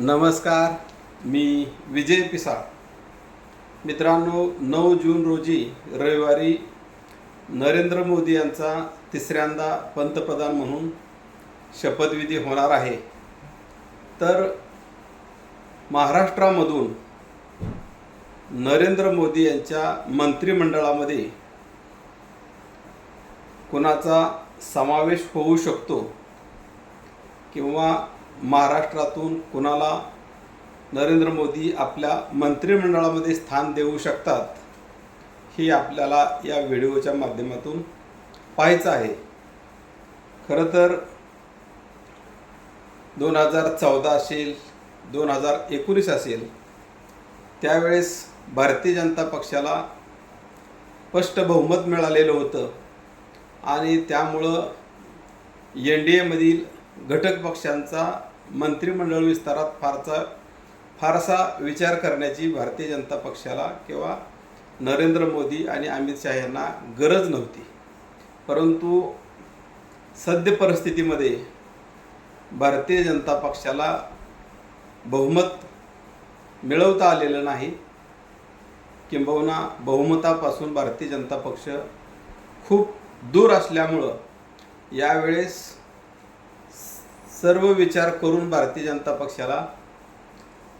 नमस्कार मी विजय पिसाळ. मित्रांनो नऊ जून रोजी रविवारी नरेंद्र मोदी यांचा तिसऱ्यांदा पंतप्रधान म्हणून शपथविधी होणार आहे. तर महाराष्ट्रामधून नरेंद्र मोदी यांच्या मंत्रिमंडळामध्ये कुणाचा समावेश होऊ शकतो किंवा महाराष्ट्रातून कुणाला नरेंद्र मोदी आपल्या मंत्रिमंडळामध्ये स्थान देऊ शकतात हे आपल्याला या व्हिडिओच्या माध्यमातून पाहायचं आहे. खरं तर दोन हजार चौदा असेल दोन हजार एकोणीस असेल त्यावेळेस भारतीय जनता पक्षाला स्पष्ट बहुमत मिळालेलं होतं आणि त्यामुळं एन डी एमधील घटक पक्षांचा मंत्रिमंडळ विस्तारात फारसा फारसा विचार करण्याची भारतीय जनता पक्षाला किंवा नरेंद्र मोदी आणि अमित शहा यांना गरज नव्हती. परंतु सद्य परिस्थितीमध्ये भारतीय जनता पक्षाला बहुमत मिळवता आलेलं नाही. किंबहुना बहुमतापासून भारतीय जनता पक्ष खूप दूर असल्यामुळं यावेळेस सर्व विचार करून भारतीय जनता पक्षाला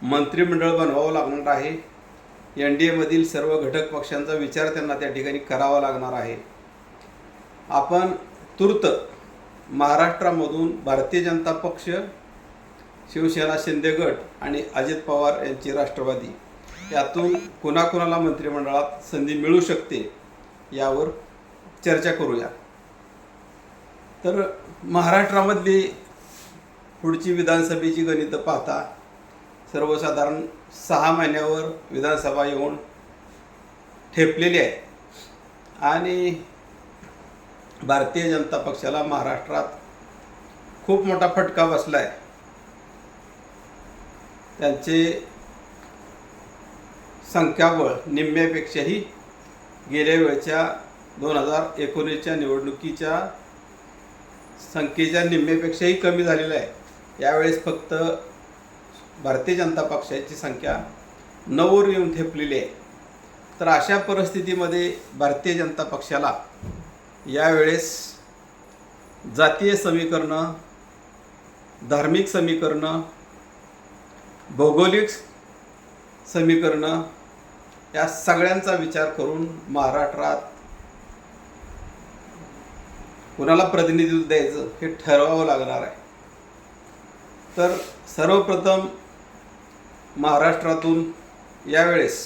मंत्रिमंडळ बनवावं लागणार आहे. एन डी एमधील सर्व घटक पक्षांचा विचार त्यांना त्या ठिकाणी करावा लागणार आहे. आपण तूर्त महाराष्ट्रामधून भारतीय जनता पक्ष शिवसेना शिंदे गट आणि अजित पवार यांची राष्ट्रवादी यातून कुणाकुणाला मंत्रिमंडळात संधी मिळू शकते यावर चर्चा करूया. तर महाराष्ट्रामधली पुढची विधानसभेची गणितं पाहता सर्वसाधारण सहा महिन्यावर विधानसभा येऊन ठेपलेली आहे. आणि भारतीय जनता पक्षाला महाराष्ट्रात खूप मोठा फटका बसला आहे त्यांचे संख्याबळ निम्म्यापेक्षाही गेल्या वेळच्या दोन हजार एकोणीसच्या निवडणुकीच्या संख्येच्या निम्म्यापेक्षाही कमी झालेलं आहे. यावेळेस फक्त भारतीय जनता पक्षाची संख्या नऊवर येऊन ठेपलेली आहे. तर अशा परिस्थितीमध्ये भारतीय जनता पक्षाला यावेळेस जातीय समीकरणं धार्मिक समीकरणं भौगोलिक समीकरणं या सगळ्यांचा विचार करून महाराष्ट्रात कुणाला प्रतिनिधित्व द्यायचं हे ठरवावं लागणार आहे. तर सर्वप्रथम महाराष्ट्रातून यावेळेस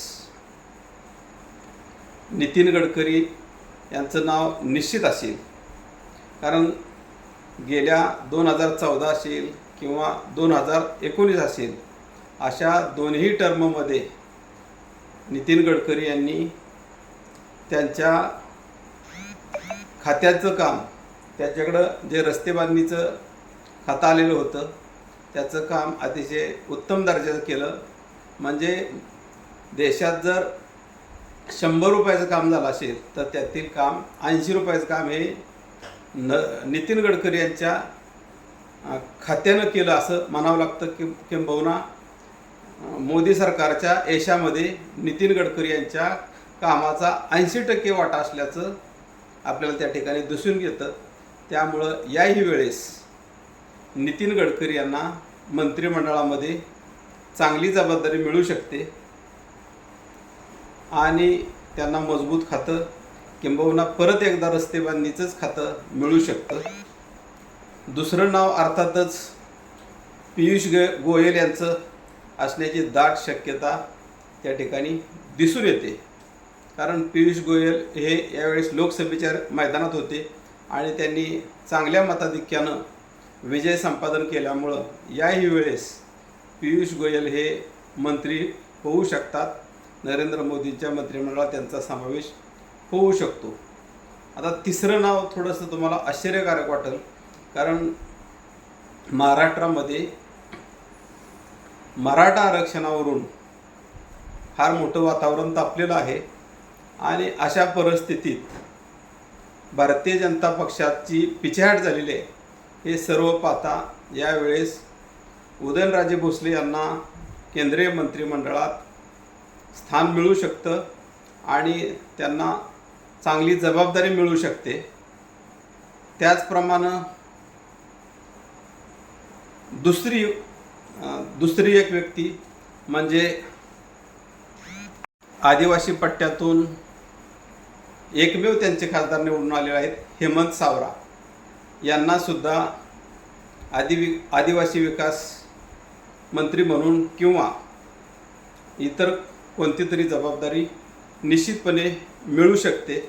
नितीन गडकरी यांचं नाव निश्चित असेल. कारण गेल्या दोन हजार चौदा असेल किंवा दोन हजार एकोणीस असेल अशा दोन्ही टर्ममध्ये नितीन गडकरी यांनी त्यांच्या खात्याचं काम त्याच्याकडं जे रस्ते बांधणीचं खातं आलेलं होतं त्याचं काम अतिशय उत्तम दर्जाचं केलं. म्हणजे देशात जर शंभर रुपयाचं काम झालं असेल तर त्यातील काम ऐंशी रुपयाचं काम हे न नितीन गडकरी यांच्या खात्यानं केलं असं म्हणावं लागतं कि किंबहुना मोदी सरकारच्या यशामध्ये नितीन गडकरी यांच्या कामाचा ऐंशी टक्के वाटा असल्याचं आपल्याला त्या ठिकाणी दिसून येतं. त्यामुळं याही वेळेस नितीन गडकरी यांना मंत्रिमंडळामध्ये चांगली जबाबदारी मिळू शकते आणि त्यांना मजबूत खातं किंबहुना परत एकदा रस्ते बांधणीचंच खातं मिळू शकतं. दुसरं नाव अर्थातच पियुष ग गोयल यांचं असण्याची दाट शक्यता त्या ठिकाणी दिसून येते. कारण पियुष गोयल हे यावेळेस लोकसभेच्या मैदानात होते आणि त्यांनी चांगल्या मताधिक्यानं विजय संपादन केल्यामुळं याही वेळेस पियुष गोयल हे मंत्री होऊ शकतात. नरेंद्र मोदींच्या मंत्रिमंडळात त्यांचा समावेश होऊ शकतो. आता तिसरं नाव थोडंसं तुम्हाला आश्चर्यकारक वाटेल कारण महाराष्ट्रामध्ये मराठा आरक्षणावरून फार मोठं वातावरण तापलेलं आहे आणि अशा परिस्थितीत भारतीय जनता पक्षाची पिछेहाट झालेली आहे. हे सर्व पाहता यावेळेस उदयनराजे भोसले यांना केंद्रीय मंत्रिमंडळात स्थान मिळू शकतं आणि त्यांना चांगली जबाबदारी मिळू शकते. त्याचप्रमाणे दुसरी दुसरी एक व्यक्ती म्हणजे आदिवासी पट्ट्यातून एकमेव त्यांचे खासदार निवडून आलेले आहेत हेमंत सावरा. यांनासुद्धा आदिवि आदिवासी विकास मंत्री म्हणून किंवा इतर कोणती तरी जबाबदारी निश्चितपणे मिळू शकते.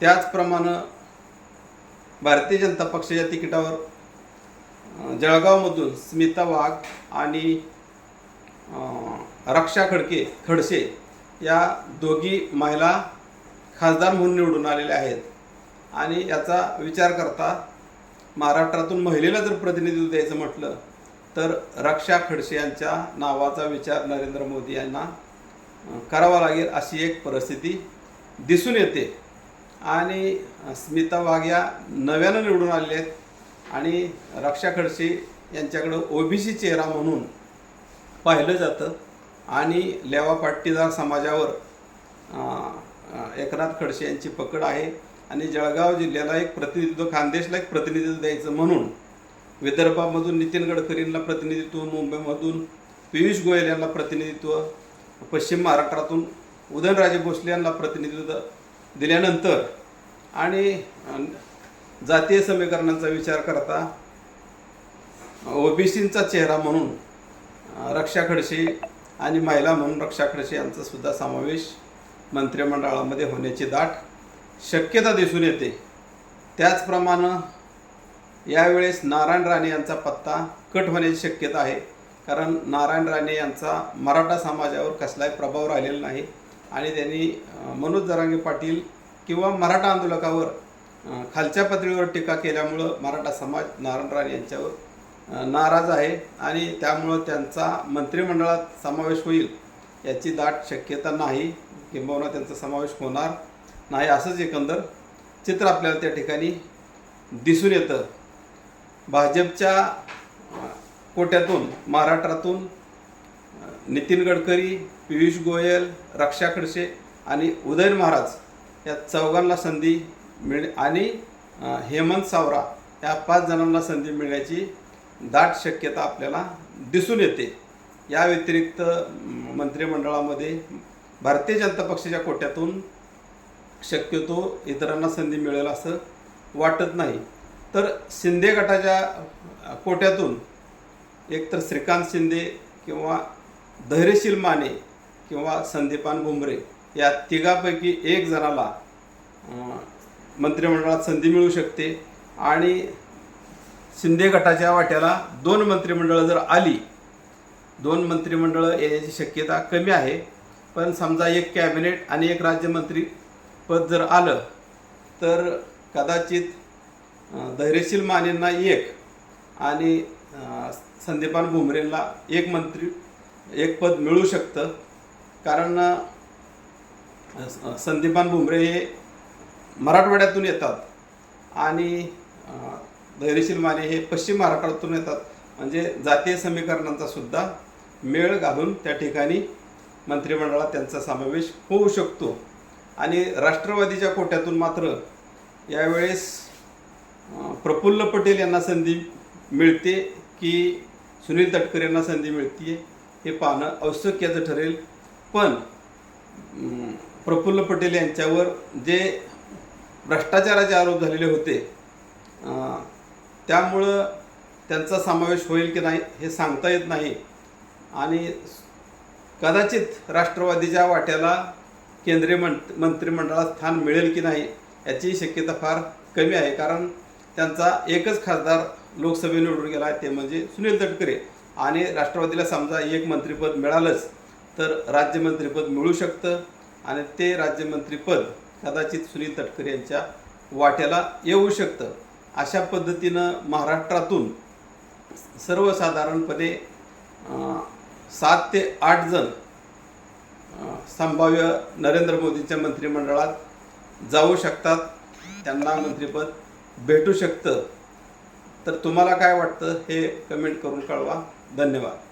त्याचप्रमाणे भारतीय जनता पक्षाच्या तिकिटावर जळगावमधून स्मिता वाघ आणि रक्षा खडके खडसे या दोघी महिला खासदार म्हणून निवडून आलेल्या आहेत. आणि याचा विचार करता महाराष्ट्रातून महिलेला जर प्रतिनिधित्व द्यायचं म्हटलं तर रक्षा खडसे यांच्या नावाचा विचार नरेंद्र मोदी यांना करावा लागेल अशी एक परिस्थिती दिसून येते. आणि स्मिता वाघ या नव्यानं निवडून आलेल्या आहेत आणि रक्षा खडसे यांच्याकडं ओबीसी चेहरा म्हणून पाहिलं जातं आणि लेवा पाटीदार समाजावर एकनाथ खडसे यांची पकड आहे. आणि जळगाव जिल्ह्याला एक प्रतिनिधित्व खानदेशला एक प्रतिनिधित्व द्यायचं म्हणून विदर्भामधून नितीन गडकरींना प्रतिनिधित्व मुंबईमधून पियुष गोयल यांना प्रतिनिधित्व पश्चिम महाराष्ट्रातून उदयनराजे भोसले यांना प्रतिनिधित्व दिल्यानंतर आणि जातीय समीकरणांचा विचार करता ओबीसींचा चेहरा म्हणून रक्षा खडसे आणि महिला म्हणून रक्षा खडसे यांचासुद्धा समावेश मंत्रिमंडळामध्ये होण्याची दाट शक्यता दिसून येते. त्याचप्रमाणे यावेळेस नारायण राणे यांचा पत्ता कट होण्याची शक्यता आहे. कारण नारायण राणे यांचा मराठा समाजावर कसलाही प्रभाव राहिलेला नाही. आणि त्यांनी मनोज जरांगे पाटील किंवा मराठा आंदोलकावर खालच्या पातळीवर टीका केल्यामुळं मराठा समाज नारायण राणे यांच्यावर नाराज आहे. आणि त्यामुळं त्यांचा मंत्रिमंडळात समावेश होईल याची दाट शक्यता नाही. किंबहुना त्यांचा समावेश होणार नाही असंच एकंदर. चित्र आपल्याला त्या ठिकाणी दिसून येतं. भाजपच्या कोट्यातून महाराष्ट्रातून नितीन गडकरी पियुष गोयल रक्षा खडसे आणि उदयन महाराज या चौघांना संधी मिळ आणि हेमंत सावरा या पाच जणांना संधी मिळण्याची दाट शक्यता आपल्याला दिसून येते. या व्यतिरिक्त मंत्रिमंडळामध्ये भारतीय जनता पक्षाच्या कोट्यातून शक्यतो इतरांना संधी मिळेल असं वाटत नाही. तर शिंदे गटाच्या कोट्यातून एकतर श्रीकांत शिंदे किंवा धैर्यशील माने किंवा संदीपान भुमरे या तिघापैकी एक जणाला मंत्रिमंडळात संधी मिळू शकते. आणि शिंदे गटाच्या वाट्याला दोन मंत्रिमंडळं जर आली दोन मंत्रिमंडळं येण्याची शक्यता कमी आहे. पण समजा एक कॅबिनेट आणि एक राज्यमंत्री पद जर आलं तर कदाचित धैर्यशील मानेंना एक आणि संदीपान भुमरेंना एक मंत्री एक पद मिळू शकतं. कारण संदीपान भुमरे हे मराठवाड्यातून येतात आणि धैर्यशील माने हे पश्चिम महाराष्ट्रातून येतात. म्हणजे जातीय समीकरणांचा सुद्धा मेळ घालून त्या ठिकाणी मंत्रिमंडळात त्यांचा समावेश होऊ शकतो. आणि राष्ट्रवादीच्या कोट्यातून मात्र यावेळेस प्रफुल्ल पटेल यांना संधी मिळते की सुनील तटकर यांना संधी मिळते हे पाहणं औत्सुक्याचं ठरेल. पण प्रफुल्ल पटेल यांच्यावर जे भ्रष्टाचाराचे आरोप झालेले होते त्यामुळं त्यांचा समावेश होईल की नाही हे सांगता येत नाही. आणि कदाचित राष्ट्रवादीच्या वाट्याला केंद्रीय मंत मंत्रिमंडळात स्थान मिळेल की नाही याची शक्यता फार कमी आहे. कारण त्यांचा एकच खासदार लोकसभे निवडून गेला आहे ते म्हणजे सुनील तटकरे. आणि राष्ट्रवादीला समजा एक मंत्रिपद मिळालंच तर राज्यमंत्रीपद मिळू शकतं आणि ते राज्यमंत्रीपद कदाचित सुनील तटकरे यांच्या वाट्याला येऊ शकतं. अशा पद्धतीनं महाराष्ट्रातून सर्वसाधारणपणे सात ते आठ जण संभाव्य नरेंद्र मोदींच्या मंत्रिमंडळात जाऊ शकतात त्यांना मंत्रिपद भेटू शकतं. तर तुम्हाला काय वाटतं हे कमेंट करून कळवा. धन्यवाद.